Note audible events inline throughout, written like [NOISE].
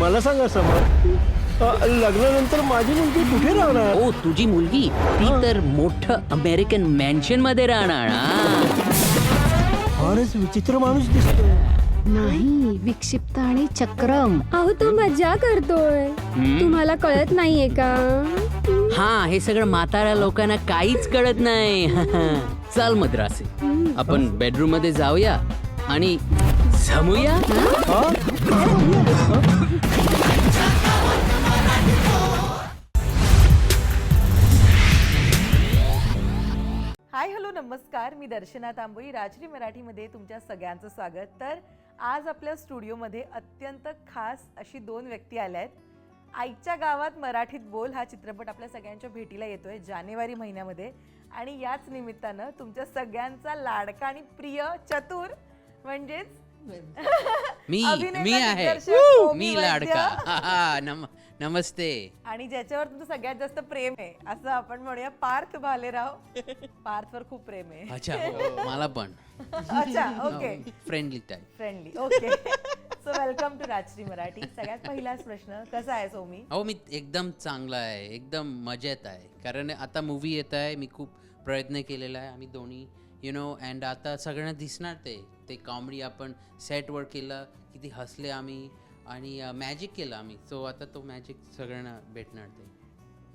मला सांगा समर. अ, लग्नानंतर माझी मुलगी कुठे राहणार? ओ तुझी मुलगी? ती तर मोठं अमेरिकन मॅन्शनमध्ये राहणार हा. फारच विचित्र माणूस दिसतोय. नाही विक्षिप्त आणि चक्रम. अहो तो मज्जा करतोय? तुम्हाला कळत नाहीये का? हा हे सगळं म्हाताऱ्या लोकांना काहीच कळत नाही. [LAUGHS] चल मद्रासी. आपण बेडरूममध्ये जाऊया आणि जमूया हा? हाय हॅलो नमस्कार. मी दर्शना तांबोई राजरी मराठीमध्ये तुमच्या सगळ्यांचं स्वागत. तर आज आपल्या स्टुडिओमध्ये अत्यंत खास अशी दोन व्यक्ती आल्या आहेत. आईच्या गावात मराठीत बोल हा चित्रपट आपल्या सगळ्यांच्या भेटीला येतोय जानेवारी महिन्यामध्ये. आणि याच निमित्तानं तुमच्या सगळ्यांचा लाडका आणि प्रिय चतुर म्हणजेच मी अभिनेता, मी आहे. दिग्दर्शक, ओमी मी वैद्य. लाडका. हा, हा, नम नमस्ते. आणि ज्याच्यावर तुमचं सगळ्यात जास्त प्रेम आहे असं आपण म्हणूया पार्थ भालेराव. पार्थवर खूप प्रेम आहे. अच्छा हो, मला पण. अच्छा okay friendly type friendly okay so welcome to Rajshri Marathi सगळ्यात पहिलाच प्रश्न कसा आहे सोमी अहो मी एकदम चांगला आहे एकदम मजेत आहे. कारण आता मूवी येत आहे मी खूप प्रयत्न केलेला आहे आम्ही दोन्ही यु नो अँड आता सगळ्यांना दिसणार ते. ते कॉमेडी आपण सेटवर केलं किती हसले आम्ही आणि मॅजिक केलं आम्ही. सो आता तो मॅजिक सगळ्यांना भेटणार ते.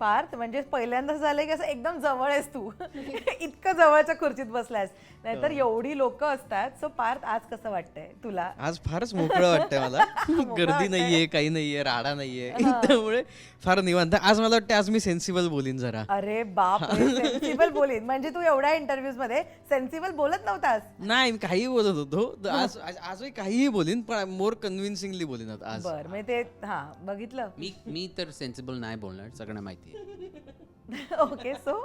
पार्थ म्हणजे पहिल्यांदाच झालंय की असं एकदम जवळ आहेस तू. [LAUGHS] इतकं जवळच्या खुर्चीत बसलायस. नाहीतर एवढी लोक असतात. सो पार्थ आज कसं वाटतंय तुला? आज फारच मोकळं वाटतंय मला. [LAUGHS] [LAUGHS] गर्दी नाहीये काही नाहीये राडा नाहीये. त्यामुळे फार निवांत. आज मला वाटतं आज मी सेन्सिबल बोलीन जरा. अरे बाप सेन्सिबल बोलीन. म्हणजे तू एवढ्या इंटरव्ह्यूजमध्ये सेन्सिबल बोलत नव्हतास? नाही मी काही बोलत होतो. आज आज- आजही काहीही बोलीन पण मोर कन्व्हिन्सिंगली बोलीन आज. बर म्हणजे ते हा बघितलं? मी मी तर सेन्सिबल नाही बोलणार सगळ्यांना माहिती ओके सो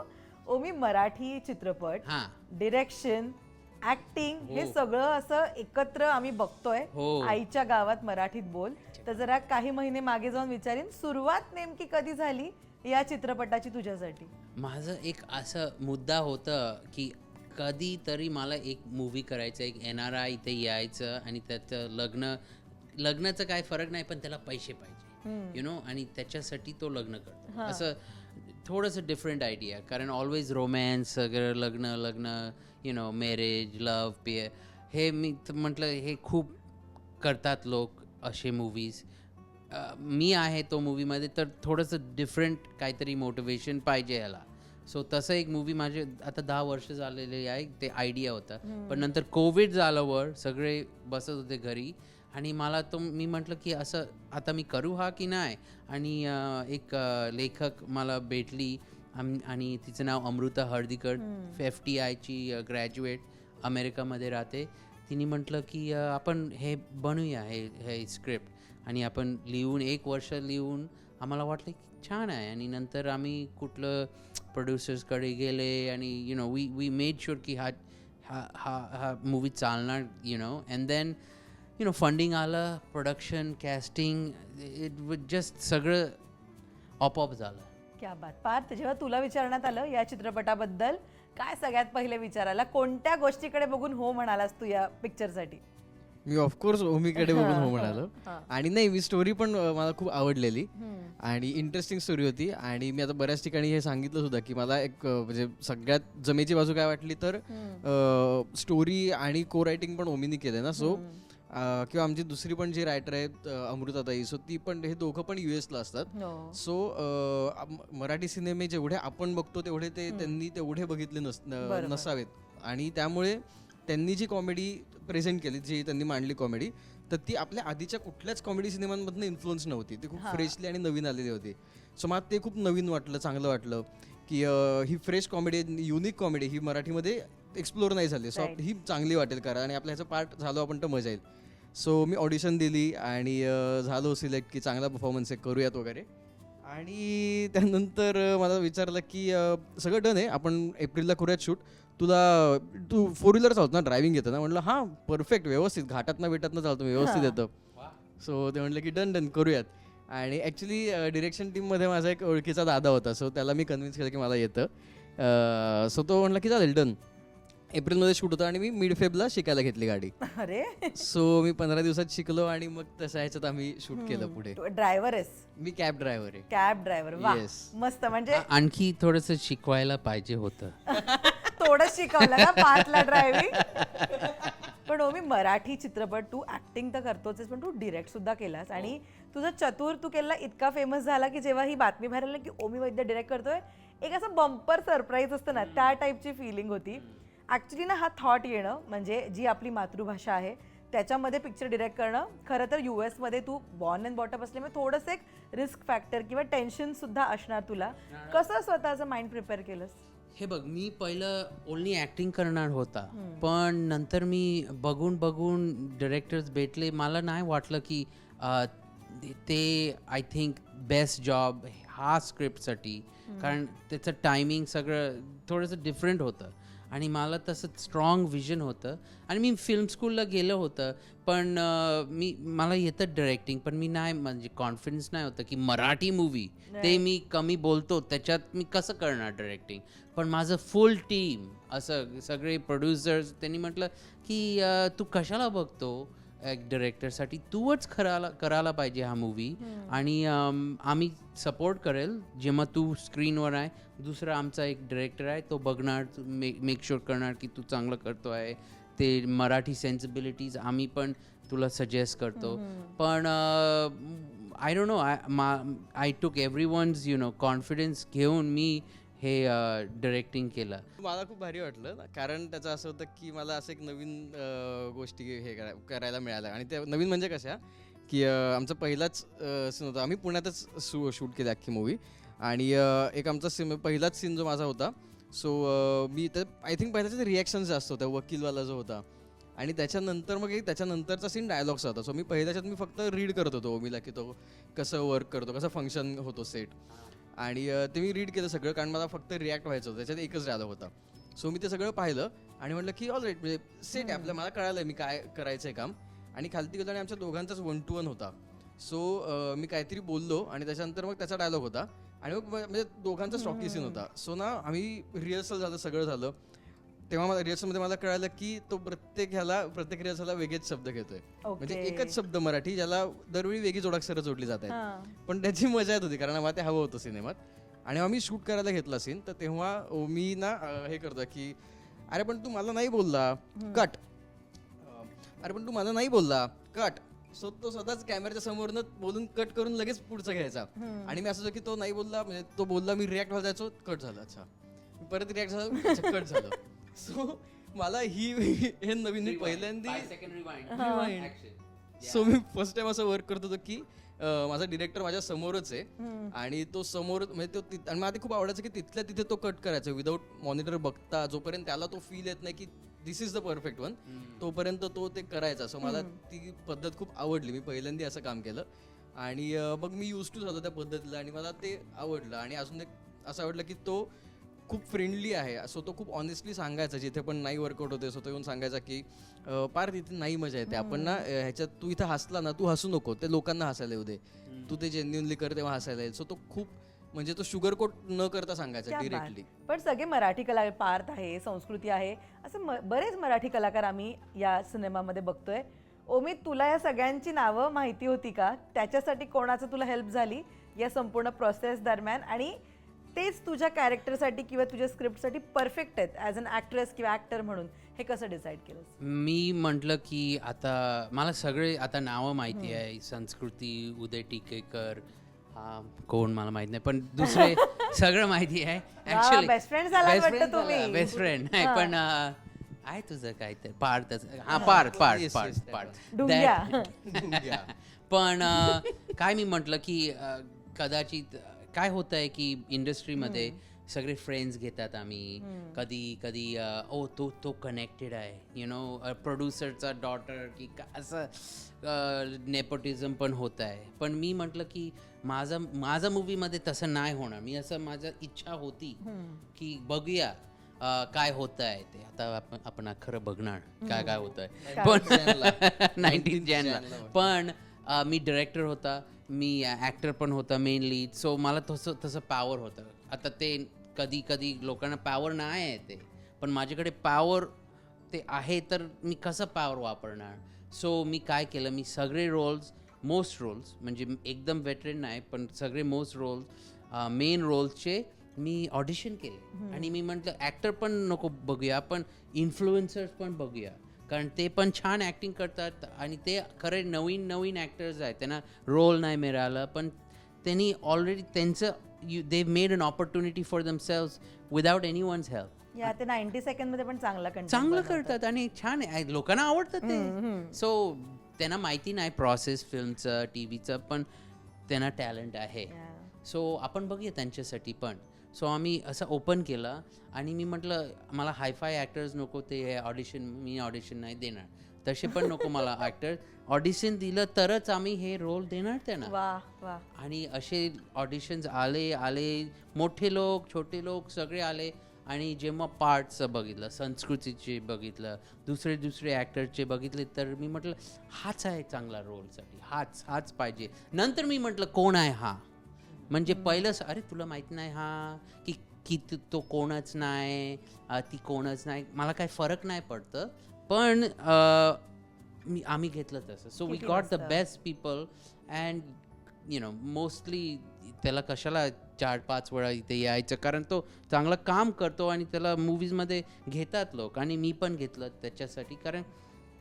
ओमी मराठी चित्रपट हां. डिरेक्शन ऍक्टिंग हे सगळं असं एकत्र आम्ही बघतोय. हो. आईच्या गावात मराठीत बोल. तर जरा काही महिने मागे जाऊन विचारीन सुरुवात नेमकी कधी झाली या चित्रपटाची तुझ्यासाठी? माझं एक असं मुद्दा होतं की कधी तरी मला एक मूवी करायचं एक एन आर आय इथे यायचं आणि त्याचं लग्न लग्नाचं काय फरक नाही पण त्याला पैसे पाहिजे. यु नो आणि त्याच्यासाठी तो लग्न करतो. असं थोडंसं डिफरंट आयडिया कारण ऑलवेज रोमॅन्स वगैरे लग्न लग्न यु नो मॅरेज लव पे हे मी म्हटलं हे खूप करतात लोक असे मूवीज मी आहे तो मूवीमध्ये तर थोडंसं डिफरंट काहीतरी मोटिवेशन पाहिजे याला. सो तसं एक मूवी माझे आता दहा वर्ष झालेले आहे ते आयडिया होता. पण नंतर कोविड झालं वर सगळे बसत होते घरी. आणि मला तो मी म्हटलं की असं आता मी करू हा की नाही? आणि एक लेखक मला भेटली. आणि तिचं नाव अमृता हळदीकर एफ टी आयची ग्रॅज्युएट अमेरिकामध्ये राहते. तिने म्हटलं की आपण हे बनवूया हे हे स्क्रिप्ट. आणि आपण लिहून एक वर्ष लिहून आम्हाला वाटलं की छान आहे. आणि नंतर आम्ही कुठलं प्रोड्युसर्सकडे गेले आणि you know we we made sure की हा हा हा हा मूवी चालणार you know and then you know funding आलं प्रोडक्शन कॅस्टिंग इट जस्ट सगळं ऑपऑप झालं. क्या बात. पार्थ जेव्हा तुला विचारण्यात आलं या चित्रपटाबद्दल काय सगळ्यात पहिले विचारायला? कोणत्या गोष्टीकडे बघून हो म्हणालास तू या पिक्चरसाठी मी ऑफकोर्स ओमीकडे बघून हो म्हणालो. आणि नाही मी स्टोरी पण मला खूप आवडलेली. आणि इंटरेस्टिंग स्टोरी होती. आणि मी आता बऱ्याच ठिकाणी हे सांगितलं सुद्धा की मला एक म्हणजे सगळ्यात जमेची बाजू काय वाटली तर स्टोरी आणि को रायटिंग पण ओमीनी केलं ना. सो किंवा आमची दुसरी पण जी रायटर आहेत अमृताताई सो ती पण हे दोघं पण युएसला असतात. हो. सो मराठी सिनेमे जेवढे आपण बघतो तेवढे ते त्यांनी तेवढे बघितले नस नसावेत. आणि त्यामुळे त्यांनी जी कॉमेडी प्रेझेंट केली जी त्यांनी मांडली कॉमेडी तर ती आपल्या आधीच्या कुठल्याच कॉमेडी सिनेमांमधनं इन्फ्लुअन्स नव्हती. ती खूप फ्रेशली आणि नवीन आलेली होती. सो मला ते खूप नवीन वाटलं चांगलं वाटलं की ही फ्रेश कॉमेडी युनिक कॉमेडी ही मराठीमध्ये एक्सप्लोर नाही झाली. सो ही चांगली वाटेल कारण आणि आपल्या ह्याचं पार्ट झालो आपण तर मजा येईल. सो मी ऑडिशन दिली आणि झालो सिलेक्ट की चांगला परफॉर्मन्स आहे करूयात वगैरे. आणि त्यानंतर मला विचारलं की सगळं डन आहे आपण एप्रिलला करूयात शूट तुला तू फोर व्हीलर चालतो ना ड्रायव्हिंग येतं ना? म्हटलं हां परफेक्ट व्यवस्थित. घाटातनं बिटातनं चालतो व्यवस्थित येतं. सो ते म्हटलं की डन डन करूयात. आणि ॲक्च्युली डिरेक्शन टीममध्ये माझा एक ओळखीचा दादा होता सो त्याला मी कन्व्हिन्स केलं की मला येतं. सो तो म्हटलं की चालेल डन एप्रिलमध्ये शूट होतं आणि मी मिड फेबला शिकायला घेतली गाडी. अरे. सो मी पंधरा दिवसात शिकलो आणि मग तशा ह्याच्यात आम्ही शूट केलं पुढे. ड्रायव्हर आहेस. मी कॅब ड्रायव्हर आहे. कॅब ड्रायव्हर वा. Yes. मस्त म्हणजे आणखी थोडस शिकवायला पाहिजे होतं. [LAUGHS] थोडं शिकवलं ना पाचला ड्रायव्हिंग पण हो मी मराठी चित्रपट तू ऍक्टिंग तर करतोच आहेस, पण तू डिरेक्ट सुद्धा केलास. आणि तुझा चतुर तू केला इतका फेमस झाला की जेव्हा ही बातमी बाहेर आली की ओमी वैद्य डिरेक्ट करतोय. एक असं बंपर सरप्राईज असतं ना त्या टाईपची फिलिंग होती. ऍक्च्युली ना हा थॉट येणं म्हणजे जी आपली मातृभाषा आहे त्याच्यामध्ये पिक्चर डिरेक्ट करणं. खरं तर यू एसमध्ये तू बॉर्न अँड बॉटअप असल्यामुळे थोडंसं एक रिस्क फॅक्टर किंवा टेन्शन सुद्धा असणार तुला. कसं स्वतःचं माइंड प्रिपेअर केलंस? हे बघ मी पहिलं ओनली ऍक्टिंग करणार होता. पण नंतर मी बघून बघून डिरेक्टर्स भेटले. मला नाही वाटलं की ते आय थिंक बेस्ट जॉब हा स्क्रिप्टसाठी कारण त्याचं टायमिंग सगळं थोडंसं डिफरंट होतं. आणि मला तसं स्ट्रॉंग विजन होतं. आणि मी फिल्म स्कूलला गेलं होतं पण मी मला येतं डिरेक्टिंग पण मी नाही म्हणजे कॉन्फिडन्स नाही होतं की मराठी मूवी ते मी कमी बोलतो त्याच्यात मी कसं करणार डिरेक्टिंग पण माझं फुल टीम असं सगळे प्रोड्युसर्स त्यांनी म्हटलं की तू कशाला बघतो? एक डिरेक्टरसाठी तूच करायला करायला पाहिजे हा मूवी आणि आम्ही सपोर्ट करेल. जेव्हा तू स्क्रीनवर आहे दुसरा आमचा एक डिरेक्टर आहे तो बघणार मेक शुअर करणार की तू चांगलं करतो आहे. ते मराठी सेन्सिबिलिटीज आम्ही पण तुला सजेस्ट करतो. पण I don't know I I took everyone's you know confidence घेऊन मी हे डिरेक्टिंग केलं. मला खूप भारी वाटलं कारण त्याचं असं होतं की मला असं एक नवीन गोष्टी हे करा- करायला मिळाल्या आणि त्या नवीन म्हणजे कशा की आमचा पहिलाच सीन होता. आम्ही पुण्यातच सू शूट केली अख्खी मूवी आणि एक आमचा सीन पहिलाच सीन जो माझा होता सो मी तर आय थिंक पहिल्याचं रिॲक्शन जास्त होतं वकीलवाला जो होता. आणि त्याच्यानंतर मग त्याच्यानंतरचा सीन डायलॉग्स होता. सो मी पहिल्याच्यात मी फक्त रीड करत होतो मीला की तो कसं वर्क करतो कसं फंक्शन होतो सेट आणि ते मी रीड केलं सगळं कारण मला फक्त रिॲक्ट व्हायचं होतं त्याच्यात एकच डायलॉग होता. सो मी ते सगळं पाहिलं आणि म्हटलं की ऑल राईट म्हणजे सेट आहे आपल्या मला कळालं मी काय करायचं आहे काम. आणि खालती गेलो आणि आमच्या दोघांचाच वन टू वन होता. सो मी काहीतरी बोललो आणि त्याच्यानंतर मग त्याचा डायलॉग होता. आणि मग म्हणजे दोघांचा स्टॉकी सीन होता. सो ना आम्ही रिहर्सल झालं सगळं झालं. तेव्हा मला रिहर्सलमध्ये मला कळालं की तो प्रत्येक ह्याला प्रत्येक रिहर्सलला वेगळेच शब्द घेतोय. म्हणजे. एकच शब्द मराठी ज्याला दरवेळी वेगळी जोडाक्षरं जोडली जात आहेत. पण त्याची मजा येत होती कारण मला ते हवं होतं सिनेमात. आणि आम्ही शूट करायला घेतला सीन तर तेव्हा मी ना हे करतो की अरे पण तू मला नाही बोलला कट. अरे पण तू मला नाही बोलला कट. सो तो स्वतःच कॅमेऱ्याच्या समोरनं बोलून कट करून लगेच पुढचा घ्यायचा. आणि मी असं होतं की तो नाही बोलला म्हणजे तो बोलला मी रिॲक्ट व्हायला जायचो कट झालं. अच्छा. परत रिॲक्ट झालं कट झालं. सो मला ही हे नवीन मी पहिल्यांदा सो मी फर्स्ट टाइम असं वर्क करत होतो की अं, माझा डिरेक्टर माझ्या समोरच आहे. आणि तो समोर म्हणजे तो तिथ- आणि मला ते खूप आवडायचं की तिथल्या तिथे तो कट करायचा. विदाऊट मॉनिटर बघता जोपर्यंत त्याला तो फील येत नाही की this is the perfect one तोपर्यंत तो ते करायचा. सो मला ती पद्धत खूप आवडली. मी पहिल्यांदा असं काम केलं. आणि अं, मग मी यूज टू झालो त्या पद्धतीला. आणि मला ते आवडलं. आणि अजून एक असं आवडलं की तो खूप फ्रेंडली आहे. सो तो खूप ऑनेस्टली सांगायचा जिथे पण नाही वर्कआउट होते सो तो येऊन सांगायचा की पार तिथे नाही मजा येते. आपण ना ह्याच्यात तू इथं हसला ना तू हसू नको. ते लोकांना हसायला येऊ दे. तू ते जेन्युनली कर तेव्हा हसायला येईल. सो तो खूप म्हणजे तो शुगर कोट न करता सांगायचा. डिरेक्टली पण सगळे मराठी कला पार्थ आहे संस्कृती आहे असं बरेच मराठी कलाकार आम्ही या सिनेमामध्ये बघतोय. ओमित तुला या सगळ्यांची नावं माहिती होती का? त्याच्यासाठी कोणाचं तुला हेल्प झाली? या संपूर्ण प्रोसेस दरम्यान आणि तेच तुझ्या कॅरेक्टरसाठी किंवा तुझ्या स्क्रिप्टसाठी परफेक्ट आहेत ॲज अन ॲक्ट्रेस किंवा ॲक्टर म्हणून. हे कसं डिसाईड केलंस? मी म्हटलं की आता मला सगळे आता नावं माहिती आहे. संस्कृती उदय टिकेकर हा कोण मला माहीत नाही पण दुसरे [LAUGHS] सगळं माहिती आहे. ऍक्च्युली best friend झालात वाटतं तुम्ही. बेस्ट फ्रेंड नाही पण अं, आहे तुझं काय तर पार्थ हा पार्थ पार्थ पार्थ पार्थ डुंग्या. That- [LAUGHS] [LAUGHS] पण अं, काय मी म्हटलं की अं, कदाचित काय होत आहे की इंडस्ट्रीमध्ये सगळे फ्रेंड्स घेतात आम्ही. कधी कधी ओ तो तो कनेक्टेड आहे. यु नो प्रोड्युसरचा डॉटर की का- असं नेपोटिझम पण होत आहे. पण मी म्हटलं की माझा माझा मूवीमध्ये तसं नाही होणार. मी असं माझं इच्छा होती की बघूया काय होत आहे ते. आता आपण आपण खरं बघणार काय काय होत आहे पण नाईन्टीन जॅनला [LAUGHS] पण मी डिरेक्टर होता. मी ॲक्टर पण होता मेन लीड सो मला तसं तसं पॉवर होतं. आता ते कधी कधी लोकांना पॉवर नाही आहे ते. पण माझ्याकडे पॉवर ते आहे तर मी कसं पॉवर वापरणार? सो मी काय केलं? मी सगळे रोल्स मोस्ट रोल्स म्हणजे एकदम वेटरेन नाही पण सगळे मोस्ट रोल्स मेन रोल्सचे मी ऑडिशन केले. आणि मी म्हटलं ॲक्टर पण नको बघूया पण इन्फ्लुएन्सर्स पण बघूया. कारण ते पण छान ॲक्टिंग करतात आणि ते खरे नवीन नवीन ॲक्टर्स आहेत. त्यांना रोल नाही मिळालं पण त्यांनी ऑलरेडी त्यांचं you they made an opportunity for themselves without anyone's help या ते नाईन्टी सेकंडमध्ये पण चांगला कंटेंट चांगलं करतात आणि छान आहे. लोकांना आवडतं ते. सो त्यांना माहिती नाही प्रोसेस फिल्मचं टी व्हीचं पण त्यांना टॅलेंट आहे. सो आपण बघूया त्यांच्यासाठी पण. सो आम्ही असं ओपन केलं आणि मी म्हटलं मला हायफाय ॲक्टर्स नको ते ऑडिशन मी ऑडिशन नाही देणार. तसे पण नको मला [LAUGHS] ॲक्टर ऑडिशन दिलं तरच आम्ही हे रोल देणार त्यांना. आणि असे ऑडिशन्स आले आले. मोठे लोक छोटे लोक सगळे आले. आणि जेव्हा पार्टचं बघितलं संस्कृतीचे बघितलं दुसरे दुसरे ॲक्टरचे बघितले तर मी म्हटलं हाच आहे चांगला रोलसाठी हाच हाच पाहिजे. नंतर मी म्हटलं कोण आहे हा? म्हणजे पहिलंच अरे तुला माहीत नाही हा की की तू- कोणच नाही ती कोणच नाही. मला काही फरक नाही पडतं. पण मी आम्ही घेतलं तसं. So we got the. Best people and you know mostly त्याला कशाला चार पाच वेळा इथे यायचं? कारण तो चांगलं काम करतो आणि त्याला मूवीजमध्ये घेतात लोक. आणि मी पण घेतलं त्याच्यासाठी. कारण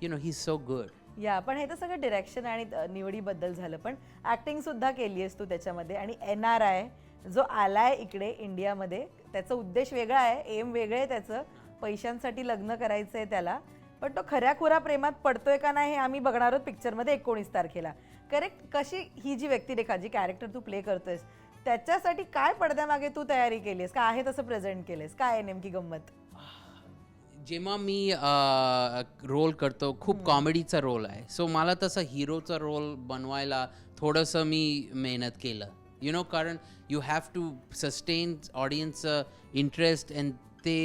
you know he so good या पण हे तर सगळं डिरेक्शन आणि निवडीबद्दल झालं. पण ऍक्टिंग सुद्धा केली आहेस तू त्याच्यामध्ये. आणि एन आर आय जो आलाय इकडे इंडियामध्ये त्याचा उद्देश वेगळा आहे. एम वेगळं आहे त्याचं. पैशांसाठी लग्न करायचं आहे त्याला. पण तो खऱ्या खुरा प्रेमात पडतोय का नाही हे आम्ही बघणार आहोत पिक्चरमध्ये एकोणीस तारखेला. करेक्ट कशी ही जी व्यक्तिरेखा जी कॅरेक्टर तू प्ले करतोयस त्याच्यासाठी काय पडद्यामागे तू तयारी केलीस का आहे तसं प्रेझेंट केलेस काय नेमकी गंमत? जेव्हा मी रोल करतो खूप कॉमेडीचा रोल आहे. सो मला तसं हिरोचा रोल बनवायला थोडंसं मी मेहनत केलं. यु नो कारण यू हॅव टू सस्टेन ऑडियन्सचं इंटरेस्ट अँड ते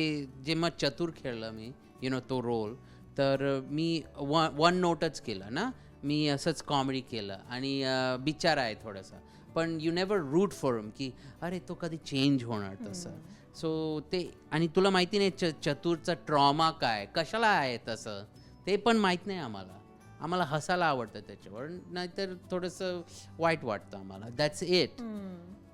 जेव्हा चतुर खेळलं मी यु नो तो रोल तर मी वन वन नोटच केलं ना? मी असंच कॉमेडी केलं आणि बिचारा आहे थोडंसं. पण यू नेवर रूट फॉर की अरे तो कधी चेंज होणार तसं. सो ते आणि तुला माहिती नाही च चतुरचा ट्रॉमा काय? कशाला आहे तसं? ते पण माहीत नाही आम्हाला. आम्हाला हसायला आवडतं त्याच्यावर. नाहीतर थोडंसं वाईट वाटतं आम्हाला. दॅट्स इट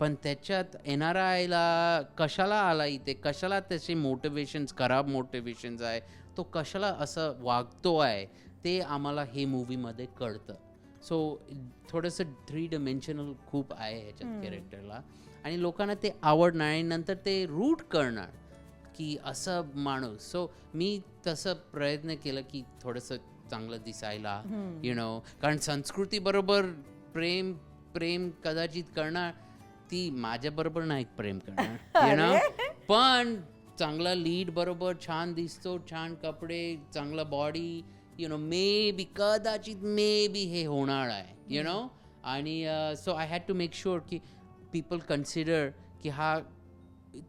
पण त्याच्यात एन आयला कशाला आला इथे? कशाला त्याचे मोटिवेशन्स खराब मोटिवेशन्स आहे? तो कशाला असं वागतो आहे? ते आम्हाला हे मूवीमध्ये कळतं. सो थोडंसं थ्री डिमेन्शनल खूप आहे ह्याच्यात कॅरेक्टरला आणि लोकांना ते आवडणार आणि नंतर ते रूट करणार की असं माणूस. सो मी तसं प्रयत्न केलं की थोडंसं चांगलं दिसायला यु नो कारण संस्कृती बरोबर प्रेम प्रेम कदाचित करणार ती माझ्या बरोबर नाही प्रेम करणार [LAUGHS] यु नो पण चांगला लीड बरोबर छान दिसतो छान कपडे चांगला body you know maybe कदाचित मे बी हे होणार आहे यु नो आणि so I had to make sure की पीपल कन्सिडर की हा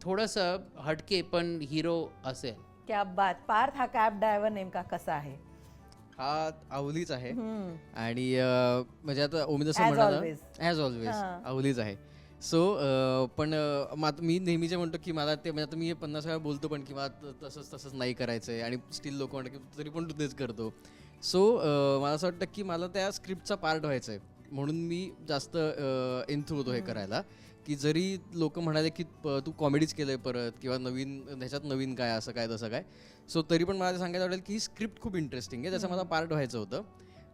थोडंसं हटके पण हिरो असेल. क्या बात. पार्थ हा कॅब ड्रायव्हर नेमका कसा आहे? हा आवलीच आहे. आणि म्हणजे आता ओमी जसं As म्हणाला always. As always. आवलीच आहे. सो पण मात- मी नेहमी जे म्हणतो की मला ते म्हणजे आता मी पन्नास वेळा बोलतो पण की मला त- तसंच तसंच नाही करायचं आहे आणि स्टील लोक म्हणतात की तरी पण तू तेच करतो. सो मला असं वाटतं की मला त्या स्क्रिप्टचा पार्ट व्हायचा आहे म्हणून मी जास्त एन्थू होतो हे करायला. की जरी लोक म्हणाले की तू कॉमेडीच केलंय परत किंवा नवीन ह्याच्यात नवीन काय असं काय तसं काय. सो तरी पण मला ते सांगायला आवडेल की ही स्क्रिप्ट खूप इंटरेस्टिंग आहे त्याचा मला पार्ट व्हायचं होतं.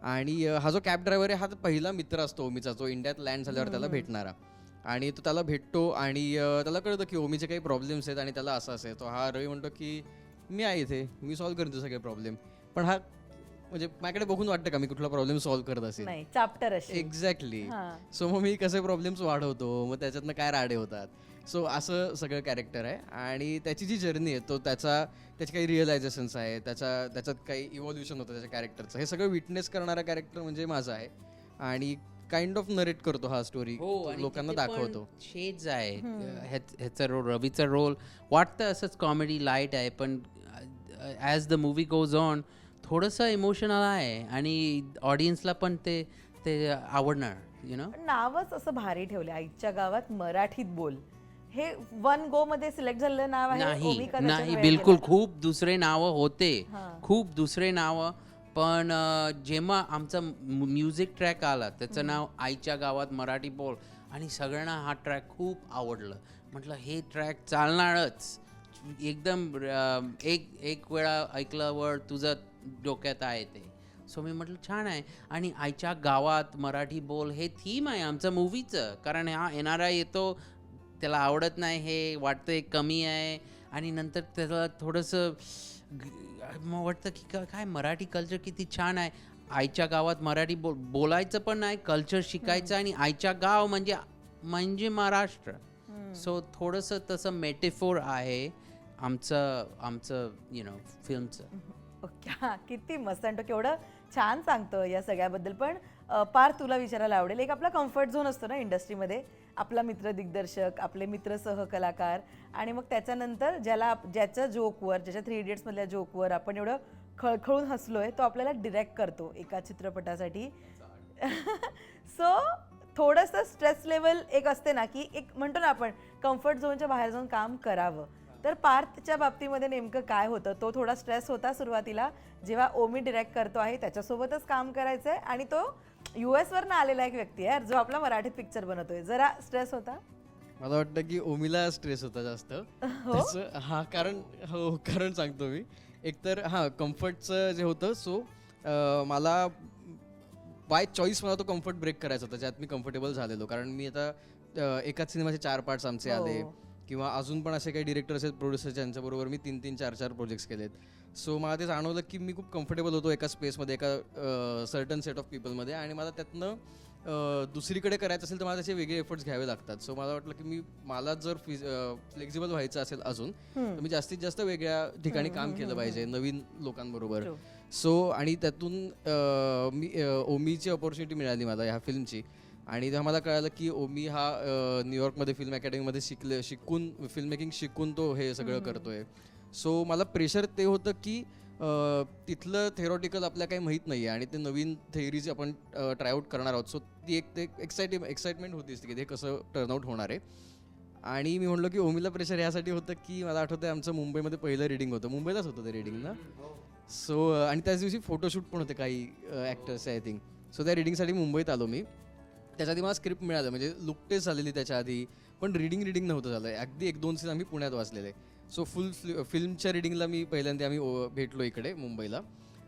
आणि हा जो कॅब ड्रायव्हर आहे हा पहिला मित्र असतो ओमीचा जो इंडियात लँड झाल्यावर त्याला भेटणारा. आणि तो त्याला भेटतो आणि त्याला कळतं की ओमीचे काही प्रॉब्लेम्स आहेत आणि त्याला असं असं आहे. तो हा रवी म्हणतो की मी आहे इथे मी सॉल्व्ह करेन तुझे सगळे प्रॉब्लेम पण हा म्हणजे माझ्याकडे बघून वाटतं का मी कुठला प्रॉब्लेम सॉल्व्ह करत असेल? नाही चाप्टर एक्झॅक्टली. सो मग मी कसे प्रॉब्लेम्स वाढवतो? मग त्याच्यातनं काय राडे होतात? सो असं सगळं कॅरेक्टर आहे. आणि त्याची जी जर्नी आहे तो त्याचा त्याचे काही रिअलायझेशन्स आहे त्याच्या त्याच्यात काही इव्हॉल्युशन होतं त्याच्या कॅरेक्टरचं हे सगळं विटनेस करणारा कॅरेक्टर म्हणजे माझा आहे. आणि काइंड ऑफ नरेट करतो हा स्टोरी हो लोकांना दाखवतो. शेड्स आहे. ह्याच- रोल रवीचा रोल वाटतं असंच कॉमेडी लाइट आहे पण as the movie goes on थोडंसं इमोशनल आहे आणि ऑडियन्सला पण ते ते आवडणार यु नो नावच असं भारी ठेवलं आईच्या गावात मराठीत बोल. हे वन गो मध्ये सिलेक्ट झालेलं नाव आहे नाही बिलकुल? खूप दुसरे नावं होते. खूप दुसरे नावं. पण जेव्हा आमचा म्युझिक ट्रॅक आला त्याचं नाव आईच्या गावात मराठी बोल आणि सगळ्यांना हा ट्रॅक खूप आवडलं. म्हटलं हे ट्रॅक चालणारच. एकदम एक एक वेळा ऐकल्यावर तुझं डोक्यात आहे ते. सो मी म्हटलं छान आहे. आणि आईच्या गावात मराठी बोल हे थीम आहे आमचं मूवीचं कारण हा येणारा येतो त्याला आवडत नाही हे वाटतंय कमी आहे. आणि नंतर त्याला थोडंसं मग वाटतं की का- काय मराठी कल्चर किती छान आहे. आईच्या गावात मराठी बोल बोलायचं पण नाही कल्चर शिकायचं आणि आईच्या गाव म्हणजे म्हणजे महाराष्ट्र. सो थोडंसं तसं मेटेफोर आहे आमचं आमचं यु नो फिल्मचं ओके. किती मस्त. आणि तो केवढं छान सांगतो या सगळ्याबद्दल. पण पार तुला विचारायला आवडेल. एक आपला कम्फर्ट झोन असतो ना इंडस्ट्रीमध्ये आपला मित्र दिग्दर्शक आपले मित्र सहकलाकार आणि मग त्याच्यानंतर ज्याला ज्याच्या जोकवर ज्याच्या थ्री इडियट्समधल्या जोकवर आपण एवढं खळखळून हसलो आहे तो आपल्याला डिरेक्ट करतो एका चित्रपटासाठी. [LAUGHS] सो थोडंसं स्ट्रेस लेवल एक असते ना की एक म्हणतो ना आपण कम्फर्ट झोनच्या बाहेर जाऊन काम करावं. तर पार्थच्या बाबतीमध्ये नेमकं काय होतं? तो थोडा स्ट्रेस होता सुरुवातीला जेव्हा ओमी डिरेक्ट करतो आहे त्याच्यासोबतच काम करायचं आहे आणि तो यू एसवरनं आलेला एक व्यक्ती आहे जो आपला मराठीत पिक्चर बनवतोय. जरा स्ट्रेस होता? मला वाटतं की ओमीला स्ट्रेस होता जास्त. [LAUGHS] त्याचं हा कारण हो कारण सांगतो मी. एकतर हां कम्फर्टचं जे होतं सो मला बाय चॉईस मला तो कम्फर्ट ब्रेक करायचा होता ज्यात मी कम्फर्टेबल झालेलो. कारण मी आता अं, एकाच सिनेमाचे चार पार्ट्स आमचे आले. हो. किंवा अजून पण असे काही डिरेक्टर असेल प्रोड्युसर ज्यांच्याबरोबर मी तीन तीन चार चार प्रोजेक्ट्स केलेत. सो मला ते जाणवलं की मी खूप कम्फर्टेबल होतो एका स्पेसमध्ये एका सर्टन सेट ऑफ पीपलमध्ये आणि मला त्यातनं दुसरीकडे करायचं असेल तर मला त्याचे वेगळे एफर्ट्स घ्यावे लागतात. सो मला वाटलं की मी मला जर फ्लेक्झिबल व्हायचं असेल अजून तर मी जास्तीत जास्त वेगळ्या ठिकाणी काम केलं पाहिजे नवीन लोकांबरोबर. सो आणि त्यातून मी ओमीची ऑपॉर्च्युनिटी मिळाली मला ह्या फिल्मची आणि तेव्हा मला कळालं की ओमी हा न्यूयॉर्कमध्ये फिल्म अकॅडमीमध्ये शिकले शिकून फिल्म मेकिंग शिकून तो हे सगळं करतोय. सो मला प्रेशर ते होतं की तिथलं थेरॉटिकल आपल्याला काही माहीत नाही आहे आणि ते नवीन थेअरीज आपण ट्रायआउट करणार आहोत. सो ती एक ते एक्साइटिंग एक्साइटमेंट होतीच की ते कसं टर्नआउट होणार आहे. आणि मी म्हणलो की ओमीला प्रेशर यासाठी होतं की मला आठवतं आमचं मुंबईमध्ये पहिलं रिडिंग होतं. मुंबईलाच होतं ते रिडिंग ना? सो आणि त्याच दिवशी फोटोशूट पण होते काही ॲक्टर्स आय थिंक सो त्या रिडिंगसाठी मुंबईत आलो मी. त्याच्या आधी मला स्क्रिप्ट मिळालं. म्हणजे लुक टेस्ट झालेली त्याच्या आधी. पण रिडिंग रिडिंग नव्हतं झालं. अगदी एक दोन सीन आम्ही पुण्यात वाचलेले. सो फुल फिल्मच्या रिडिंगला मी पहिल्यांदा आम्ही भेटलो इकडे मुंबईला.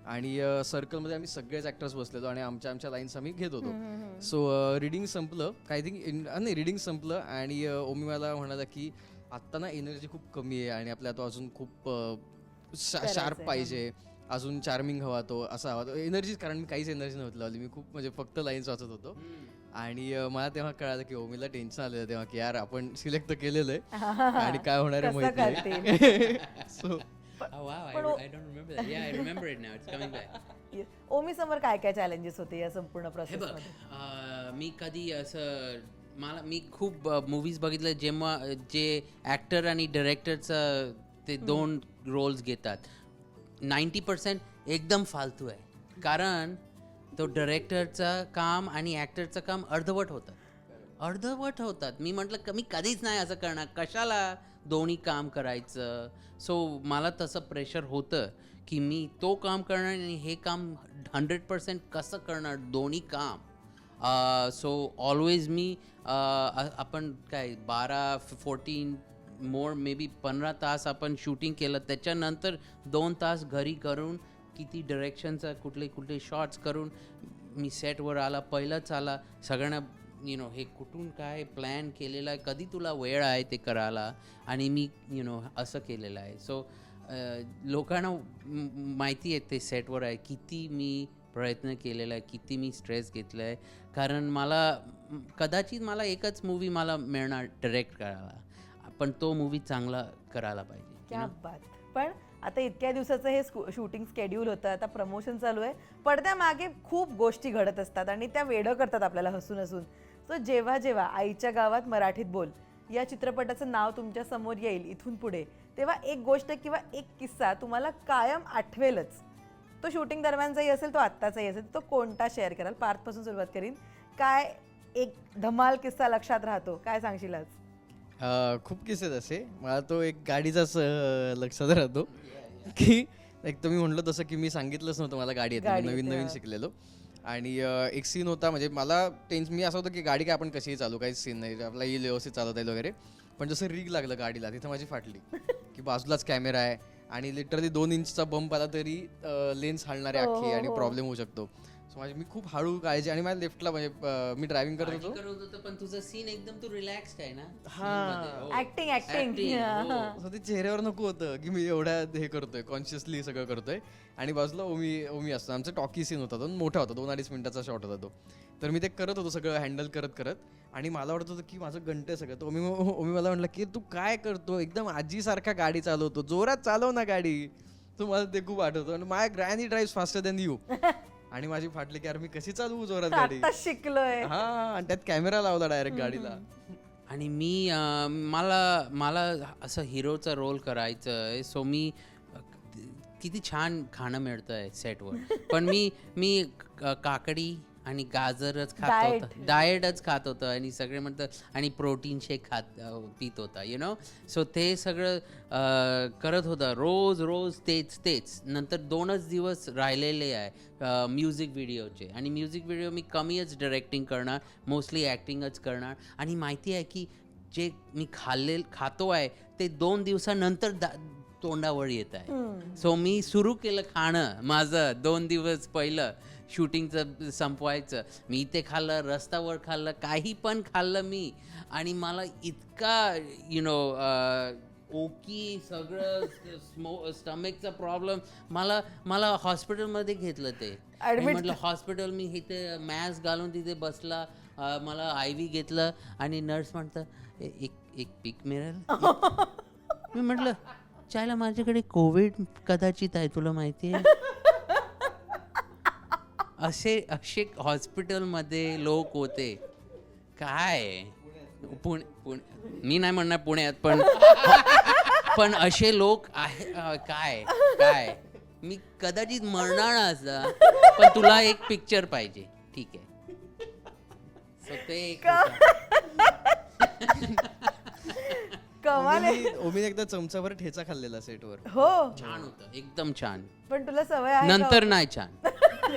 आणि सर्कलमध्ये आम्ही सगळेच ॲक्टर्स बसलेलो आणि आमच्या आमच्या लाईन्स आम्ही घेत होतो. सो रिडिंग संपलं. आय थिंक नाही रिडिंग संपलं आणि ओमी मला म्हणाला की आत्ता ना एनर्जी खूप कमी आहे आणि आपल्या तो अजून खूप शार्प पाहिजे. अजून चार्मिंग हवा तो असा हवा तो. एनर्जी कारण मी काहीच एनर्जी नव्हती लावली. मी खूप म्हणजे फक्त लाईन्स वाचत होतो. आणि मला तेव्हा कळालं की ओमीला टेन्शन आलेलं तेव्हा की यार आपण सिलेक्ट तर केलेलं आहे. [LAUGHS] आणि काय होणार आहे कसं माहीत सो [LAUGHS] पण ओ-. [LAUGHS] ओमी समोर काय काय चॅलेंजेस होते या संपूर्ण हे प्रोसेस बघ अं, मी कधी असं मला मी खूप मूवीज बघितले जेव्हा जे ॲक्टर आणि डिरेक्टरचं ते दोन रोल्स घेतात. नाईंटी पर्सेंट एकदम फालतू आहे. कारण तो डायरेक्टरचं काम आणि ॲक्टरचं काम अर्धवट होतं. अर्धवट होतात. मी म्हटलं मी कधीच नाही असं करणार. कशाला दोन्ही काम करायचं? सो मला तसं प्रेशर होतं की मी तो काम करणार आणि हे काम हंड्रेड पर्सेंट कसं करणार? दोन्ही काम. सो ऑलवेज मी आपण काय बारा फोर्टीन मोर मे बी पंधरा तास आपण शूटिंग केलं. त्याच्यानंतर दोन तास घरी करून किती डिरेक्शनचं कुठले कुठले शॉट्स करून मी सेटवर आला पहिलंच आला. सगळ्यांना यु नो हे कुठून काय प्लॅन केलेला आहे कधी तुला वेळ आहे ते करायला? आणि मी यु नो असं केलेलं आहे. सो लोकांना माहिती आहे ते सेटवर आहे. किती मी प्रयत्न केलेला आहे किती मी स्ट्रेस घेतला आहे कारण मला कदाचित मला एकच मूवी मला मिळणार डिरेक्ट करायला. पण तो मूवी चांगला करायला पाहिजे क्या? बात. पण आता इतक्या दिवसाचं हे शूटिंग स्केड्यूल होतं आता प्रमोशन चालू आहे. पडद्यामागे खूप गोष्टी घडत असतात आणि त्या वेडं करतात आपल्याला हसून हसून. सो जेव्हा जेव्हा आईच्या गावात मराठीत बोल या चित्रपटाचं नाव तुमच्यासमोर येईल इथून पुढे तेव्हा एक गोष्ट किंवा एक किस्सा तुम्हाला कायम आठवेलच. तो शूटिंग दरम्यानचाही असेल तो आत्ताचाही असेल तो कोणता शेअर कराल? पार्थपासून सुरुवात करीन. काय एक धमाल किस्सा लक्षात राहतो? काय सांगशील आज? खूप किस्से तसे मला तो एक गाडीचाच लक्षात राहतो. की एक तुम्ही म्हटलं तसं की मी सांगितलंच नव्हतं मला गाडी येते मी गाडी नवीन येते, नवीन हा. शिकलेलो. आणि अं, एक सीन होता म्हणजे मला टेन्स मी असं होतं की गाडी काय आपण कशीही चालू काहीच सीन नाही. आपला येईल व्यवस्थित चालवता येईल वगैरे. पण जसं रीग लागलं गाडीला तिथं माझी फाटली. [LAUGHS] की बाजूलाच कॅमेरा आहे आणि लिटरली दोन इंचचा बंप आला तरी लेन्स हलणार आहे हो, अख्खी हो, आणि हो. प्रॉब्लेम होऊ शकतो. सो माझी मी खूप हळू काळजी आणि माझ्या लेफ्टला म्हणजे मी ड्रायव्हिंग करत होतो. करत होतं पण तुझं सीन एकदम तू रिलॅक्स्ड आहे ना? हा. Acting acting. असं ते चेहऱ्यावर नको होतं की मी एवढ्या हे करतोय कॉन्शियसली सगळं करतोय. आणि बाजूला ओमी ओमी असतो. आमचा टॉकी सीन होता तो मोठा होता दोन अडीच मिनिटाचा शॉट होता तो. तर मी ते करत होतो सगळं हँडल करत करत. आणि मला वाटत होतं की माझं घंट आहे सगळं. तर ओमी ओमी मला म्हटलं की तू काय करतो एकदम आजीसारखा गाडी चालवतो. जोरात चालव ना गाडी. तर मला ते खूप आठवतं. आणि my granny drive faster than you आणि माझी फाटली की यार मी कशी चालवू जोरात गाडी? आता शिकलोय. हा आणि त्यात कॅमेरा लावला डायरेक्ट गाडीला. आणि मी अं, मला मला असं हिरोचा रोल करायचं आहे सो मी अं, किती छान खाणं मिळतं आहे सेटवर. पण मी मी क- काकडी आणि गाजरच खात Diet. होतं. डाएटच खात होतं आणि सगळे म्हणतात आणि प्रोटीन शेक खात अं, पित होता यु नो सो ते सगळं अं, करत होतं. रोज रोज तेच तेच. नंतर दोनच दिवस राहिलेले आहे म्युझिक व्हिडिओचे आणि म्युझिक व्हिडिओ मी कमीच डिरेक्टिंग करणार मोस्टली ॲक्टिंगच करणार. आणि माहिती आहे की जे मी खाल्ले खातो आहे ते दोन दिवसानंतर दा तोंडावर येत आहे. सो मी सुरू केलं खाणं माझं दोन दिवस पहिलं. शूटिंगचं संपवायचं. मी इथे खाल्लं रस्त्यावर खाल्लं काही पण खाल्लं मी. आणि मला इतका यु नो ओकी सगळं स्मो स्टमकचा प्रॉब्लेम. मला मला हॉस्पिटलमध्ये घेतलं ते. म्हटलं हॉस्पिटल मी इथे मॅस घालून तिथे बसला. मला आय व्ही घेतलं. आणि नर्स म्हणतं "ए- एक एक पीक मिळेल? [LAUGHS] मी म्हटलं चायला माझ्याकडे कोविड कदाचित आहे तुला माहिती आहे? असे असे हॉस्पिटलमध्ये लोक होते. काय? पुणे पुणे मी नाही म्हणणार पुण्यात पण [LAUGHS] पण असे लोक आहे अं, काय? काय? मी कदाचित मरणार असा पण तुला एक पिक्चर पाहिजे. ठीक आहे. So ते एक होतं. कमाल आहे. ओमीने ओमीने एकदा चमचाभर ठेचा खाल्लेला सेटवर. हो. छान होतं. एकदम छान. पण तुला सवय आहे नंतर नाही छान.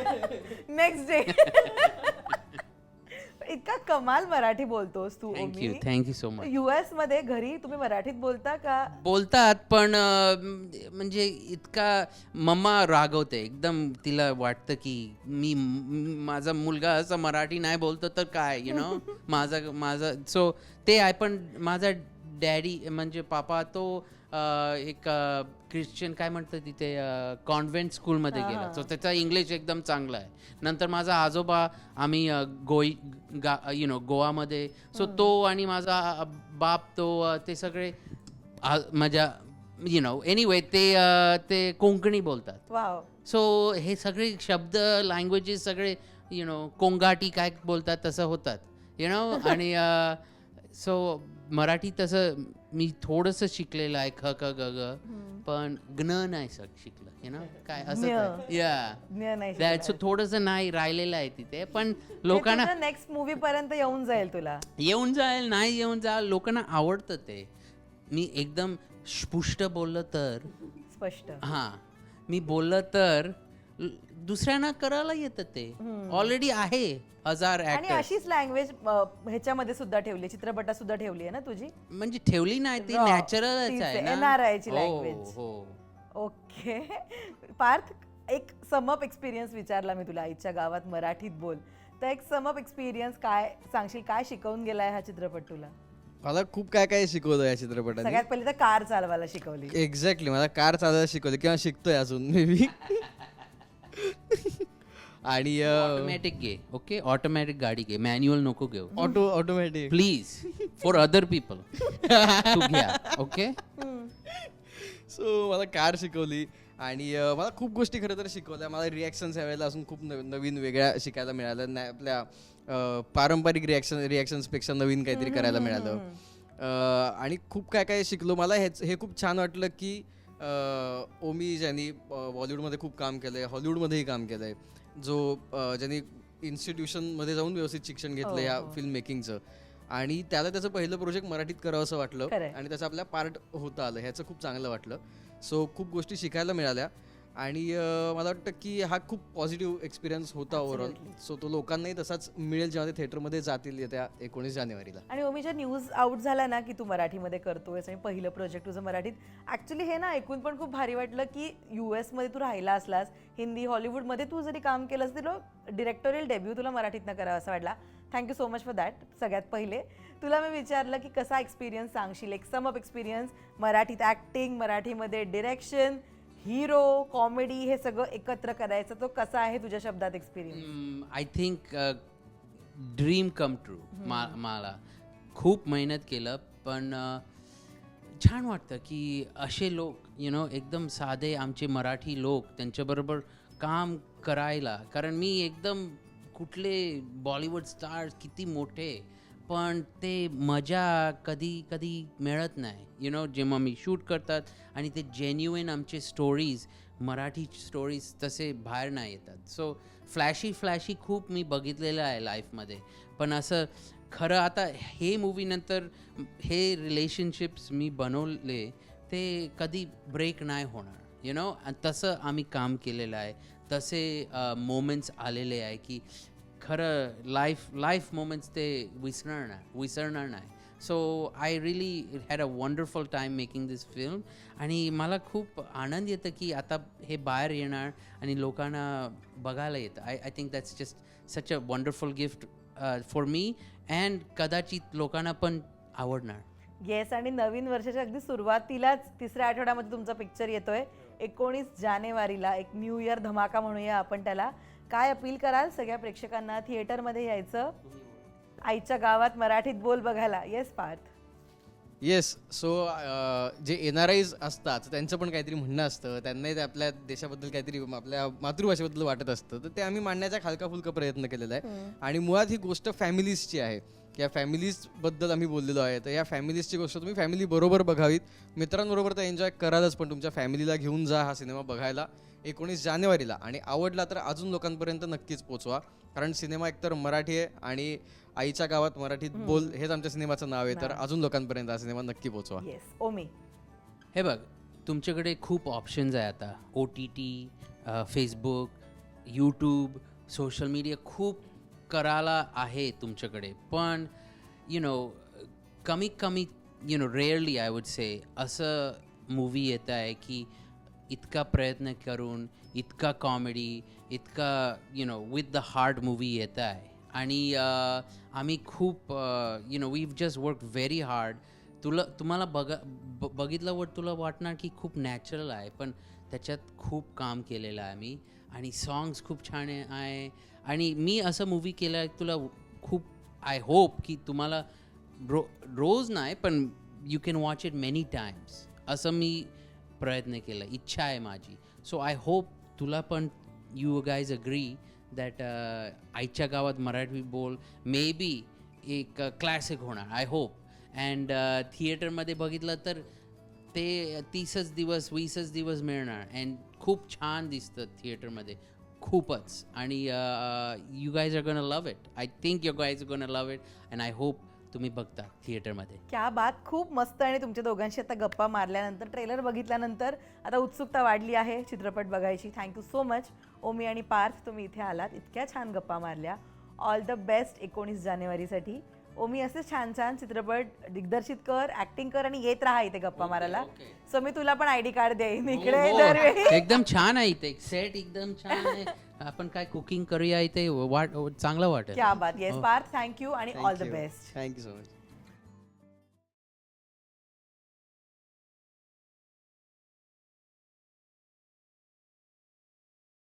नेक्स्ट डे [LAUGHS] इतका कमाल मराठी बोलतोस तू thank you thank you so much युएसमध्ये घरी तुम्ही मराठीत बोलता का? बोलतात पण अं, म्हणजे इतका मम्मा रागवते. एकदम तिला वाटतं की मी म- माझा मुलगा असं मराठी नाही बोलतो तर काय यु नो [LAUGHS] माझा माझा सो ते आहे पण माझा डॅडी म्हणजे पापा तो एक ख्रिश्चन काय म्हणतं तिथे कॉन्व्हेंट स्कूलमध्ये गेला. सो त्याचा इंग्लिश एकदम चांगला आहे. नंतर माझा आजोबा आम्ही गोई गा यु नो गोवामध्ये. सो तो आणि माझा बाप तो ते सगळे आ- माझ्या यु नो एनिवे ते ते कोंकणी बोलतात. वाव. सो हे सगळे शब्द लँग्वेजेस सगळे यु नो कोंगाटी काय बोलतात तसं होतात. यु नो [LAUGHS] आणि सो मराठी तसं मी थोडंसं शिकलेलं आहे ख ख ग ग. पण ज्ञ नाही शिकलं यु नो काय असं ज्ञ. या ज्ञ नाही दॅट्स थोडंसं नाही राहिलेलं आहे तिथे. पण लोकांना नेक्स्ट मूवी पर्यंत येऊन जाईल तुला. येऊन जाईल नाही येऊन जाईल लोकांना आवडतं ते. मी एकदम स्पुष्ट बोललं तर स्पष्ट. हां. मी बोललं तर दुसऱ्यांना करायला येतं ते. ऑलरेडी आहे हजार आणि अशीच लँग्वेज ह्याच्यामध्ये सुद्धा ठेवली चित्रपटात सुद्धा ठेवली आहे ना तुझी? म्हणजे ठेवली नाही ती Raw. नॅचरलच तीच आहे आहे, ना. NRI ची हो, language. हो. ओके. पार्थ एक समअप एक्सपिरियन्स विचारला मी तुला आईच्या गावात मराठीत बोल. तर एक समअप एक्सपिरियन्स काय सांगशील? काय शिकवून गेलाय हा चित्रपट तुला? मला खूप काय काय शिकवलं या चित्रपटाने. सगळ्यात पहिले तर कार चालवायला शिकवली. एक्झॅक्टली मला कार चालवायला शिकवली किंवा शिकतोय अजून मे बी [LAUGHS] आणि [LAUGHS] ऑटोमॅटिक घे ओके ऑटोमॅटिक गाडी घे. मॅन्युअल नको घेऊ. Auto automatic please for other people okay so मला कार शिकवली आणि मला खूप गोष्टी खरं तर शिकवल्या. मला रिॲक्शन्स यावेळेला अजून खूप नव- नवीन वेगळ्या शिकायला मिळाल्या नाही आपल्या पारंपरिक रिॲक्शन रिॲक्शन्सपेक्षा नवीन काहीतरी करायला मिळालं. आणि खूप काय काय शिकलो. मला हेच हे खूप छान वाटलं की ओमी ज्यांनी बॉलिवूडमध्ये खूप काम केलं आहे हॉलिवूडमध्येही काम केलं आहे जो ज्यांनी इन्स्टिट्यूशनमध्ये जाऊन व्यवस्थित शिक्षण घेतलं या फिल्म मेकिंगचं आणि त्याला त्याचं पहिलं प्रोजेक्ट मराठीत करावं असं वाटलं. आणि त्याचं आपल्या पार्ट होतं आलं ह्याचं खूप चांगलं वाटलं. सो खूप गोष्टी शिकायला मिळाल्या. आणि मला वाटतं की हा खूप पॉझिटिव्ह एक्सपिरियन्स होता ओव्हरऑल सो तो लोकांनाही तसाच मिळेल जेव्हा ते थिएटरमध्ये जातील येत्या एकोणीस जानेवारीला. आणि ओमीच्या न्यूज आउट झाला ना की तू मराठीमध्ये करतोयस आणि पहिलं प्रोजेक्ट तुझं मराठीत ॲक्च्युली हे ना ऐकून पण खूप भारी वाटलं की यू एसमध्ये तू राहिला असलास हिंदी हॉलिवूडमध्ये तू जरी काम केलंस तरी डिरेक्टोरियल डेब्यू तुला मराठीतनं करावं असं वाटला. Thank you so much for that सगळ्यात पहिले. तुला मी विचारलं की कसा एक्सपिरियन्स सांगशील? एक सम अप एक्सपिरियन्स मराठीत ॲक्टिंग मराठीमध्ये डिरेक्शन हिरो कॉमेडी हे सगळं एकत्र करायचं. तो कसा आहे तुझ्या शब्दात experience I think dream come true मला. खूप मेहनत केलं पण अ, छान वाटतं की असे लोक यु नो एकदम साधे आमचे मराठी लोक त्यांच्याबरोबर काम करायला. कारण मी एकदम कुठले बॉलिवूड स्टार्स किती मोठे पण ते मजा कधी कधी मिळत नाही. यु नो जेव्हा मी शूट करतात आणि ते जेन्युइन आमचे स्टोरीज मराठी स्टोरीज तसे बाहेर नाही येतात. सो फ्लॅशी फ्लॅशी खूप मी बघितलेलं आहे लाईफमध्ये पण असं खरं आता हे मूवीनंतर हे रिलेशनशिप्स मी बनवले ते कधी ब्रेक नाही होणार. यु नो तसं आम्ही काम केलेलं आहे. तसे मोमेंट्स आलेले आहे की खरं लाईफ लाईफ मोमेंट्स ते विसरणार नाही विसरणार नाही. So I really had a wonderful time making this film आणि मला खूप आनंद येतं की आता हे बाहेर येणार आणि लोकांना बघायला येतं. I I think that's just such a wonderful gift for me and कदाचित लोकांना पण आवडणार. येस आणि नवीन वर्षाच्या अगदी सुरुवातीलाच तिसऱ्या आठवड्यामध्ये तुमचा पिक्चर येतोय. एकोणीस जानेवारीला एक न्यू इयर धमाका म्हणूया आपण त्याला. काय अपील कराल? सगळ्या प्रेक्षकांना थिएटरमध्ये यायचं. आईच्या गावात मराठीत बोल बघायला. येस पार्थ. येस सो जे एन आर आयज असतात त्यांचं पण काहीतरी म्हणणं असतं. त्यांनाही ते आपल्या देशाबद्दल काहीतरी आपल्या मातृभाषेबद्दल वाटत असतं. तर ते आम्ही मांडण्याचा हलका फुलका प्रयत्न केलेला आहे. आणि मुळात ही गोष्ट फॅमिलीजची आहे. या फॅमिलीजबद्दल आम्ही बोललेलो आहे. तर या फॅमिलीजची गोष्ट तुम्ही फॅमिली बरोबर बघावीत. मित्रांबरोबर तर एन्जॉय करालच पण तुमच्या फॅमिलीला घेऊन जा हा सिनेमा बघायला. एकोणीस जानेवारीला. आणि आवडला तर अजून लोकांपर्यंत नक्कीच पोचवा. कारण सिनेमा एकतर मराठी आहे आणि आईच्या गावात मराठीत बोल हेच आमच्या सिनेमाचं नाव आहे तर अजून लोकांपर्यंत हा सिनेमा नक्की पोचवा. येस ओमी. हे बघ तुमच्याकडे खूप ऑप्शन्स आहे आता. O T T Facebook YouTube social media खूप करायला आहे तुमच्याकडे. पण यु नो कमी कमी you know rarely I would say असं मूवी येत आहे की इतका प्रयत्न करून इतका कॉमेडी इतका you know with the hard movie येत आहे. आणि आम्ही खूप you know we just work very hard तुला तुम्हाला बघा ब- बघितल्यावर तुला वाटणार की खूप नॅचरल आहे पण त्याच्यात खूप काम केलेलं आहे मी आणि सॉंग्स खूप छान आहे- आणि मी असं मूवी केलं आहे तुला खूप आय होप की तुम्हाला रो रोज नाही पण you can watch it many times असं मी प्रयत्न केला. इच्छा आहे माझी. सो आय होप तुला पण यू गायज अग्री दॅट आईच्या गावात मराठी बोल मे बी एक uh, क्लासिक होणार. आय होप अँड थिएटरमध्ये बघितलं तर ते तीसच दिवस वीसच दिवस मिळणार. अँड खूप छान दिसतं थिएटरमध्ये खूपच. आणि you guys are gonna love it I think you guys gonna love it and I hope तुम्ही बघता थिएटरमध्ये. क्या बात खूप मस्त आणि तुमच्या दोघांशी आता गप्पा मारल्यानंतर ट्रेलर बघितल्यानंतर आता उत्सुकता वाढली आहे चित्रपट बघायची. थँक्यू सो मच ओमी आणि पार्थ तुम्ही इथे आलात. इतक्या छान गप्पा मारल्या. ऑल द बेस्ट एकोणीस जानेवारीसाठी. ओमी असेच छान छान चित्रपट दिग्दर्शित कर ऍक्टिंग कर आणि येत राहा इथे गप्पा मारायला. सो मी तुला पण आय डी कार्ड देईन इकडे हो, दरवेळी. एकदम छान आहे इथे. सेट एकदम छान आहे. आपण काय कुकिंग करूया इथे? वाट चांगलं वाटेल. क्या बात. येस पार्थ थँक्यू आणि all the best thank you so much